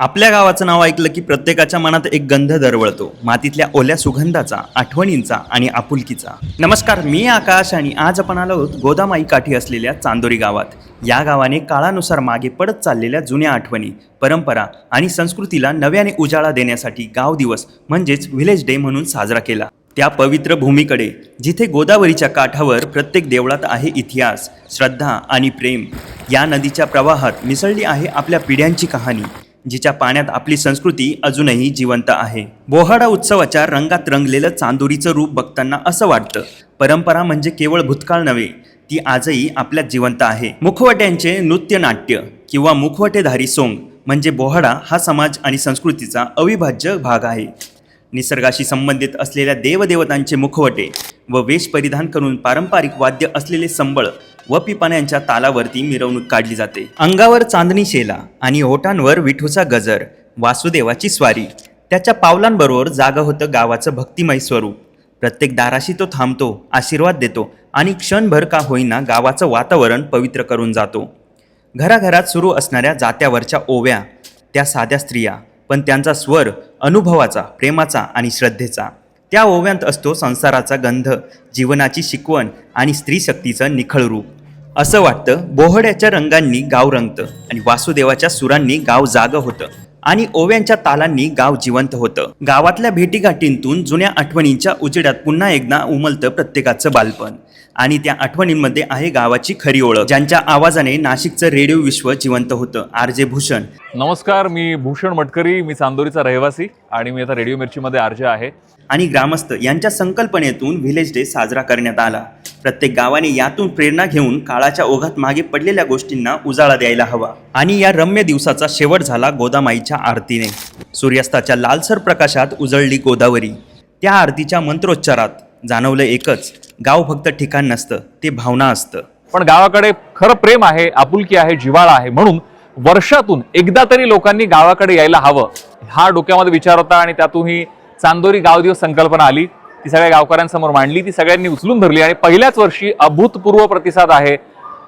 आपल्या गावाचं नाव ऐकलं की प्रत्येकाच्या मनात एक गंध दरवळतो. मातीतल्या ओल्या सुगंधाचा आठवणींचा आणि आपुलकीचा. नमस्कार मी आकाश आणि आज आपण आलो आहोत गोदामाई काठी असलेल्या चांदोरी गावात. या गावाने काळानुसार मागे पडत चाललेल्या जुन्या आठवणी परंपरा आणि संस्कृतीला नव्याने उजाळा देण्यासाठी गाव दिवस म्हणजेच व्हिलेज डे म्हणून साजरा केला. त्या पवित्र भूमीकडे जिथे गोदावरीच्या काठावर प्रत्येक देवळात आहे इतिहास श्रद्धा आणि प्रेम या नदीच्या प्रवाहात मिसळली आहे आपल्या पिढ्यांची कहाणी. जिच्या पाण्यात आपली संस्कृती अजूनही जिवंत आहे. बोहाडा उत्सवाच्या रंगात रंगलेलं चांदोरीचं रूप बघताना असं वाटतं. परंपरा म्हणजे केवळ भूतकाळ नव्हे ती आजही आपल्यात जिवंत आहे. मुखवट्यांचे नृत्य नाट्य किंवा मुखवटेधारी सोंग म्हणजे बोहाडा हा समाज आणि संस्कृतीचा अविभाज्य भाग आहे. निसर्गाशी संबंधित असलेल्या देवदेवतांचे मुखवटे व वेश परिधान करून पारंपरिक वाद्य असलेले संबळ व पिपाण्यांच्या तालावरती मिरवणूक काढली जाते. अंगावर चांदणी शेला आणि ओठांवर विठूचा गजर वासुदेवाची स्वारी. त्याच्या पावलांबरोबर जागा होतं गावाचं भक्तिमय स्वरूप. प्रत्येक दाराशी तो थांबतो आशीर्वाद देतो आणि क्षणभर का होईना गावाचं वातावरण पवित्र करून जातो. घराघरात सुरू असणाऱ्या जात्यावरच्या ओव्या त्या साध्या स्त्रिया पण त्यांचा स्वर अनुभवाचा प्रेमाचा आणि श्रद्धेचा. त्या ओव्यांत असतो संसाराचा गंध जीवनाची शिकवण आणि स्त्रीशक्तीचं निखळ रूप. असं वाटतं बोहड्याच्या रंगांनी गाव रंगतं आणि वासुदेवाच्या सुरांनी गाव जागं होतं आणि ओव्यांच्या तालांनी गाव जिवंत होतं. गावातल्या भेटीगाठींतून जुन्या आठवणींच्या उजेडात पुन्हा एकदा उमलतं प्रत्येकाचं बालपण. आणि त्या आठवणींमध्ये आहे गावाची खरी ओळख ज्यांच्या आवाजाने नाशिकचं रेडिओ विश्व जिवंत होतं. R J Bhushan. नमस्कार मी भूषण मटकरी मी चांदोरीचा रहिवासी आणि मी आता रेडिओ मिरचीमध्ये आर्ज आहे. आणि ग्रामस्थ यांच्या संकल्पनेतून व्हिलेज डे साजरा करण्यात आला. प्रत्येक गावाने यातून प्रेरणा घेऊन काळाच्या ओघात मागे पडलेल्या गोष्टींना उजाळा द्यायला हवा. आणि या रम्य दिवसाचा शेवट झाला गोदामाईच्या आरतीने. सूर्यास्ताच्या लालसर प्रकाशात उजळली गोदावरी. त्या आरतीच्या मंत्रोच्चारात जाणवलं एकच गाव फक्त ठिकाण नसतं ते भावना असतं. पण गावाकडे खरं प्रेम आहे आपुलकी आहे जिव्हाळा आहे म्हणून वर्षातून एकदा तरी लोकांनी गावाकडे यायला हवं. हा डोक्यामध्ये विचार होता आणि त्यातूनही चांदोरी गाव दिवस संकल्पना आली. ती सगळ्या गावकऱ्यांसमोर मांडली ती सगळ्यांनी उचलून धरली आणि पहिल्याच वर्षी अभूतपूर्व प्रतिसाद आहे.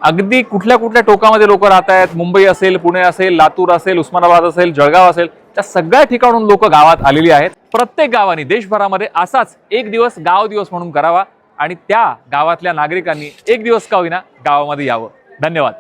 अगदी कुठल्या कुठल्या टोकामध्ये लोक राहत आहेत मुंबई असेल पुणे असेल लातूर असेल उस्मानाबाद असेल जळगाव असेल त्या सगळ्या ठिकाणून लोक गावात आलेली आहेत. प्रत्येक गावाने देशभरामध्ये असाच एक दिवस गाव दिवस म्हणून करावा आणि त्या गावातल्या नागरिकांनी एक दिवस का होईना गावामध्ये यावं. धन्यवाद.